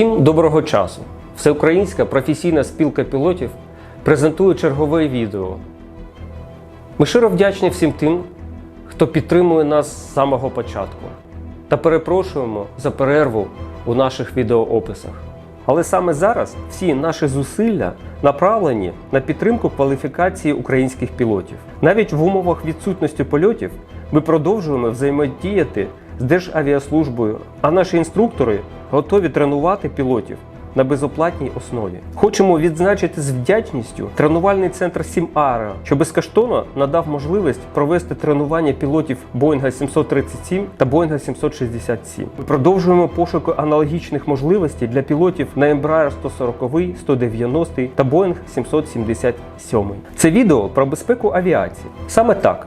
Всім доброго часу! Всеукраїнська професійна спілка пілотів презентує чергове відео. Ми щиро вдячні всім тим, хто підтримує нас з самого початку, та перепрошуємо за перерву у наших відеоописах. Але саме зараз всі наші зусилля направлені на підтримку кваліфікації українських пілотів. Навіть в умовах відсутності польотів ми продовжуємо взаємодіяти з Державіаслужбою, а наші інструктори готові тренувати пілотів на безоплатній основі. Хочемо відзначити з вдячністю тренувальний центр Сім-Аеро, що безкоштовно надав можливість провести тренування пілотів Боїнга 737 та Боїнга 767. Ми продовжуємо пошуки аналогічних можливостей для пілотів на Embraer 140, 190 та Boeing 777. Це відео про безпеку авіації. Саме так.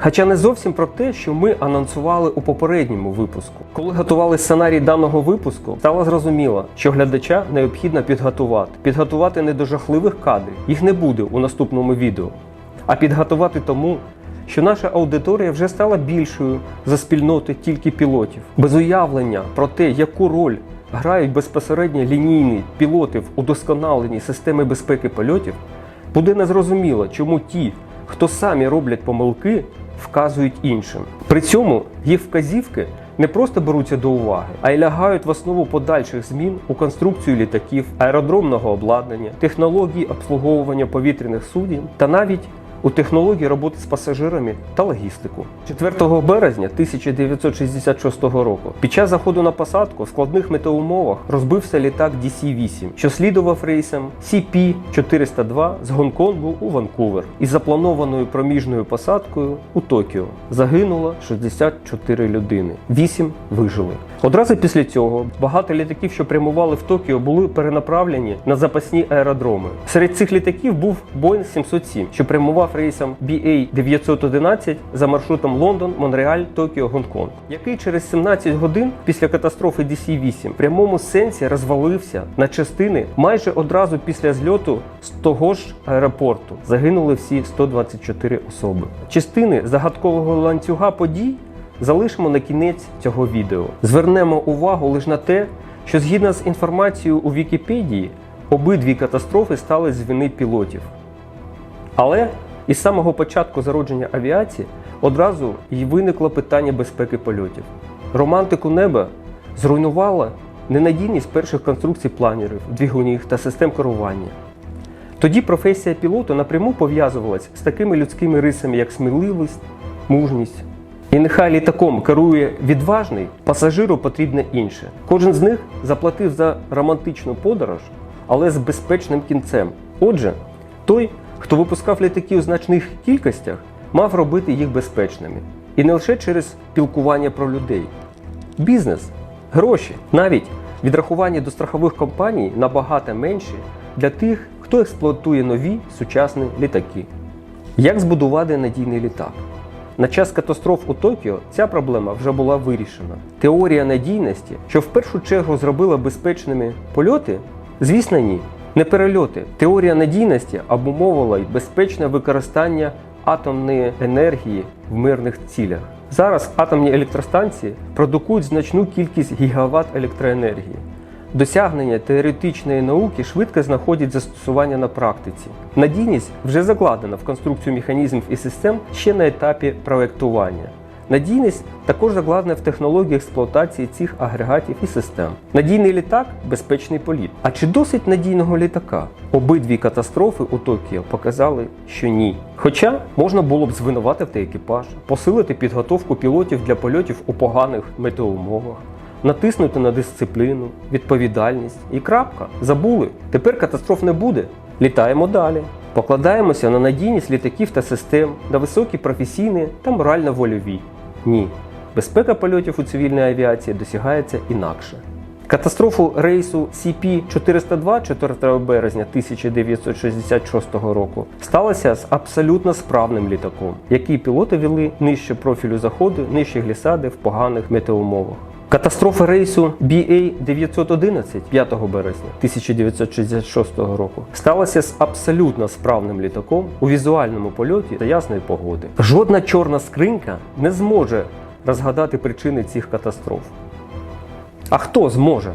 Хоча не зовсім про те, що ми анонсували у попередньому випуску. Коли готували сценарій даного випуску, стало зрозуміло, що глядача необхідно підготувати. Підготувати не до жахливих кадрів, їх не буде у наступному відео, а підготувати тому, що наша аудиторія вже стала більшою за спільноти тільки пілотів. Без уявлення про те, яку роль грають безпосередньо лінійні пілоти в удосконаленні системи безпеки польотів, буде незрозуміло, чому ті, хто самі роблять помилки, вказують іншим. При цьому їх вказівки не просто беруться до уваги, а й лягають в основу подальших змін у конструкцію літаків, аеродромного обладнання, технології обслуговування повітряних суден та навіть у технології роботи з пасажирами та логістику. 4 березня 1966 року під час заходу на посадку в складних метеоумовах розбився літак DC-8, що слідував рейсом CP-402 з Гонконгу у Ванкувер із запланованою проміжною посадкою у Токіо. Загинуло 64 людини, 8 вижили. Одразу після цього багато літаків, що прямували в Токіо, були перенаправлені на запасні аеродроми. Серед цих літаків був Boeing 707, що прямував рейсом BA-911 за маршрутом Лондон, Монреаль, Токіо, Гонконг, який через 17 годин після катастрофи DC-8 в прямому сенсі розвалився на частини майже одразу після зльоту з того ж аеропорту. Загинули всі 124 особи. Частини загадкового ланцюга подій залишимо на кінець цього відео. Звернемо увагу лише на те, що згідно з інформацією у Вікіпедії, обидві катастрофи стали з вини пілотів. Але із самого початку зародження авіації одразу й виникло питання безпеки польотів. Романтику неба зруйнувала ненадійність перших конструкцій планерів, двигунів та систем керування. Тоді професія пілота напряму пов'язувалась з такими людськими рисами, як сміливість, мужність. І нехай літаком керує відважний, пасажиру потрібне інше. Кожен з них заплатив за романтичну подорож, але з безпечним кінцем. Отже, той, хто випускав літаки у значних кількостях, мав робити їх безпечними. І не лише через спілкування про людей. Бізнес, гроші, навіть відрахування до страхових компаній набагато менші для тих, хто експлуатує нові сучасні літаки. Як збудувати надійний літак? На час катастроф у Токіо ця проблема вже була вирішена. Теорія надійності, що в першу чергу зробила безпечними польоти, звісно, ні. Не перельоти. Теорія надійності обумовила й безпечне використання атомної енергії в мирних цілях. Зараз атомні електростанції продукують значну кількість гігават електроенергії. Досягнення теоретичної науки швидко знаходять застосування на практиці. Надійність вже закладена в конструкцію механізмів і систем ще на етапі проектування. Надійність також закладена в технології експлуатації цих агрегатів і систем. Надійний літак безпечний політ. А чи досить надійного літака? Обидві катастрофи у Токіо показали, що ні. Хоча можна було б звинуватити екіпаж, посилити підготовку пілотів для польотів у поганих метеоумовах натиснути на дисципліну, відповідальність і крапка. Забули. Тепер катастроф не буде. Літаємо далі. Покладаємося на надійність літаків та систем, на високі професійні та морально-вольові. Ні. Безпека польотів у цивільній авіації досягається інакше. Катастрофу рейсу CP-402 4 березня 1966 року сталося з абсолютно справним літаком, який пілоти вели нижче профілю заходу, нижче глісади в поганих метеоумовах. Катастрофа рейсу BA-911 5 березня 1966 року сталася з абсолютно справним літаком у візуальному польоті та ясної погоди. Жодна чорна скринька не зможе розгадати причини цих катастроф. А хто зможе?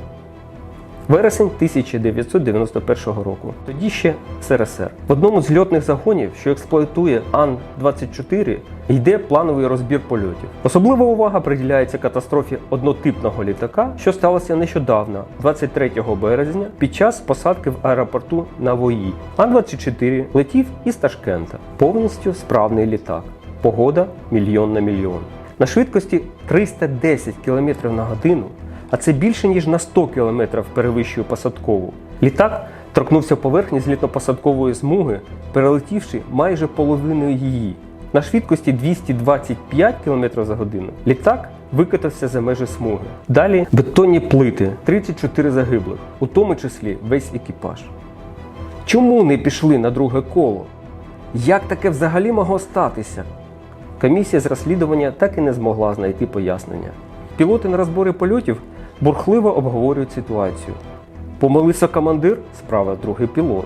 Вересень 1991 року. Тоді ще СРСР. В одному з льотних загонів, що експлуатує Ан-24, йде плановий розбір польотів. Особлива увага приділяється катастрофі однотипного літака, що сталося нещодавно, 23 березня, під час посадки в аеропорту Навої. Ан-24 летів із Ташкента. Повністю справний літак. Погода мільйон на мільйон. На швидкості 310 км на годину, а це більше ніж на 100 км перевищує посадкову. Літак торкнувся поверхні злітно-посадкової смуги, перелетівши майже половиною її. На швидкості 225 км за годину літак викотався за межі смуги. Далі бетонні плити, 34 загиблих, у тому числі весь екіпаж. Чому не пішли на друге коло? Як таке взагалі могло статися? Комісія з розслідування так і не змогла знайти пояснення. Пілоти на розборі польотів бурхливо обговорюють ситуацію. Помилився командир, справа другий пілот.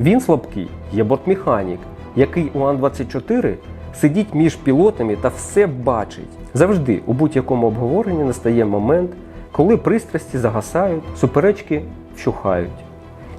Він слабкий, є бортмеханік, який у Ан-24 сидить між пілотами та все бачить. Завжди у будь-якому обговоренні настає момент, коли пристрасті загасають, суперечки вщухають.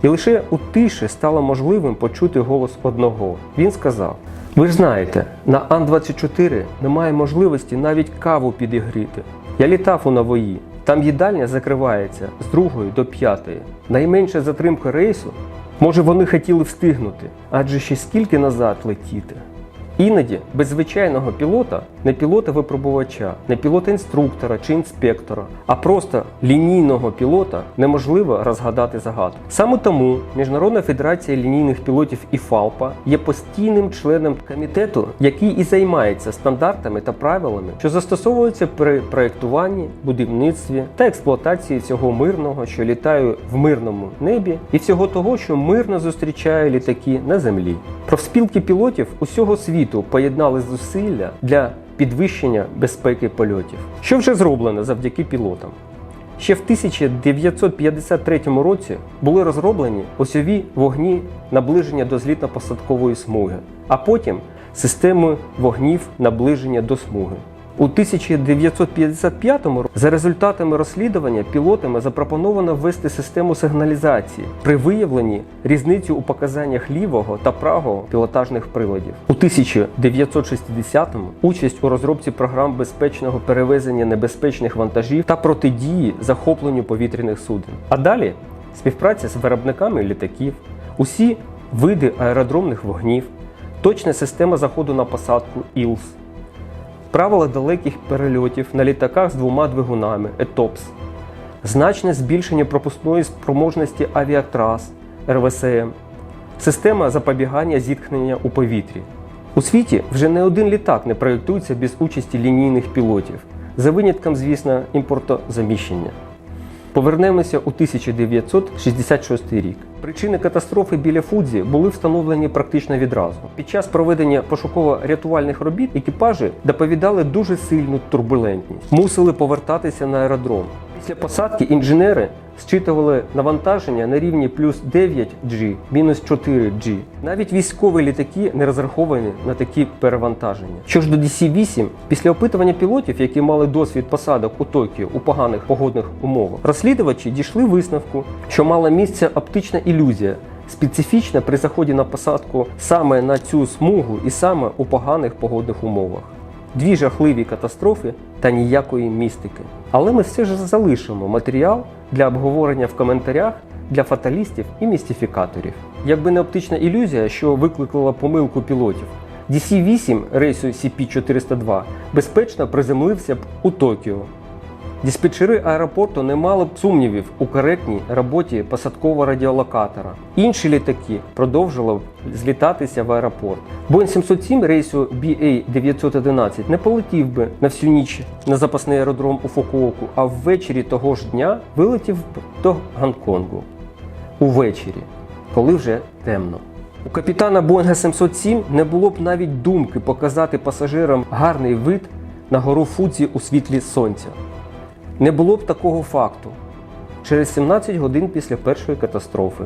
І лише у тиші стало можливим почути голос одного. Він сказав: Ви ж знаєте, на Ан-24 немає можливості навіть каву підігріти. Я літав у Навої. Там їдальня закривається з другої до п'ятої. Найменша затримка рейсу. Може, вони хотіли встигнути, адже ще скільки назад летіти. Іноді без звичайного пілота, не пілота-випробувача, не пілота-інструктора чи інспектора, а просто лінійного пілота неможливо розгадати загадку. Саме тому Міжнародна федерація лінійних пілотів ІФАЛПА є постійним членом комітету, який і займається стандартами та правилами, що застосовуються при проєктуванні, будівництві та експлуатації всього мирного, що літає в мирному небі, і всього того, що мирно зустрічає літаки на землі. Профспілки пілотів усього світу поєднали зусилля для підвищення безпеки польотів, що вже зроблено завдяки пілотам. Ще в 1953 році були розроблені осьові вогні наближення до злітно-посадкової смуги, а потім системи вогнів наближення до смуги. У 1955 році за результатами розслідування пілотами запропоновано ввести систему сигналізації при виявленні різниці у показаннях лівого та правого пілотажних приладів. У 1960-му участь у розробці програм безпечного перевезення небезпечних вантажів та протидії захопленню повітряних суден. А далі співпраця з виробниками літаків, усі види аеродромних вогнів, точна система заходу на посадку ІЛС правила далеких перельотів на літаках з двома двигунами ЕТОПС, значне збільшення пропускної спроможності авіатрас РВСМ, система запобігання зіткнення у повітрі. У світі вже не один літак не проєктується без участі лінійних пілотів, за винятком, звісно, імпортозаміщення. Повернемося у 1966 рік. Причини катастрофи біля Фудзі були встановлені практично відразу. Під час проведення пошуково-рятувальних робіт екіпажі доповідали дуже сильну турбулентність, мусили повертатися на аеродром. Після посадки інженери зчитували навантаження на рівні плюс 9G, мінус 4G. Навіть військові літаки не розраховані на такі перевантаження. Що ж до DC-8, після опитування пілотів, які мали досвід посадок у Токіо у поганих погодних умовах, розслідувачі дійшли висновку, що мала місце оптична ілюзія. Специфічна при заході на посадку саме на цю смугу і саме у поганих погодних умовах. Дві жахливі катастрофи та ніякої містики. Але ми все ж залишимо матеріал для обговорення в коментарях для фаталістів і містифікаторів. Якби не оптична ілюзія, що викликала помилку пілотів, DC-8 рейсу CP-402 безпечно приземлився б у Токіо. Диспетчери аеропорту не мали б сумнівів у коректній роботі посадкового радіолокатора. Інші літаки продовжували злітатися в аеропорт. Боїнг 707 рейсу BA-911 не полетів би на всю ніч на запасний аеродром у Фукуоку, а ввечері того ж дня вилетів до Гонконгу. Увечері, коли вже темно. У капітана Боїнга 707 не було б навіть думки показати пасажирам гарний вид на гору Фудзі у світлі сонця. Не було б такого факту. Через 17 годин після першої катастрофи,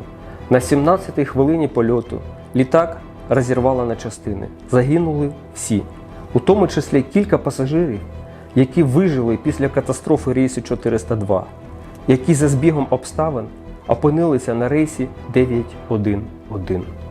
на 17-й хвилині польоту, літак розірвало на частини. Загинули всі, у тому числі кілька пасажирів, які вижили після катастрофи рейсу 402, які за збігом обставин опинилися на рейсі 911.